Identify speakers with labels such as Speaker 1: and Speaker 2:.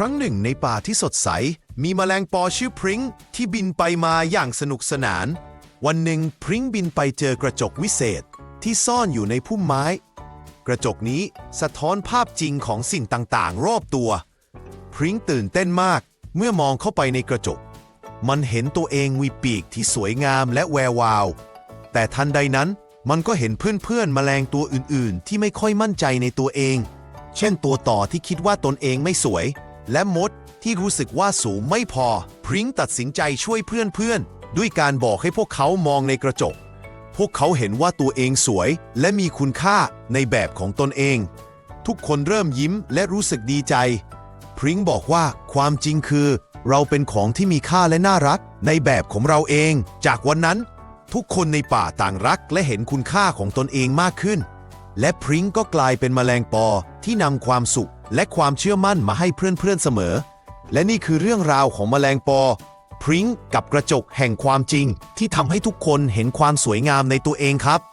Speaker 1: ครั้งหนึ่งในป่าที่สดใส มีแมลงปอชื่อพริ้งที่บินไปมาอย่างสนุกสนาน วันหนึ่งพริ้งบินไปเจอกระจกวิเศษที่ซ่อนอยู่ในพุ่มไม้ กระจกนี้สะท้อนภาพจริงของสิ่งต่างๆ รอบตัว พริ้งตื่นเต้นมากเมื่อมองเข้าไปในกระจก มันเห็นตัวเองมีปีกที่สวยงามและแวววาว แต่ทันใดนั้นมันก็เห็นเพื่อนๆแมลงตัวอื่นๆ ที่ไม่ค่อยมั่นใจในตัวเอง เช่นตัวต่อที่คิดว่าตนเองไม่สวย และมดที่รู้สึกว่าสูงไม่พอ พริ้งตัดสินใจช่วยเพื่อนๆ ด้วยการบอกให้พวกเขามองในกระจก พวกเขาเห็นว่าตัวเองสวยและมีคุณค่าในแบบของตนเอง ทุกคนเริ่มยิ้มและรู้สึกดีใจ พริ้งบอกว่าความจริงคือ เราเป็นของที่มีค่าและน่ารัก ในแบบของเราเอง จากวันนั้น ทุกคนในป่าต่างรักและเห็นคุณค่าของตนเองมากขึ้น และพริ้งก็กลายเป็นแมลงปอที่นำความสุข และความเชื่อมั่นมาให้เพื่อนๆเสมอ และนี่คือเรื่องราวของแมลงปอ พริ้งกับกระจกแห่งความจริง ที่ทำให้ทุกคนเห็นความสวยงามในตัวเองครับ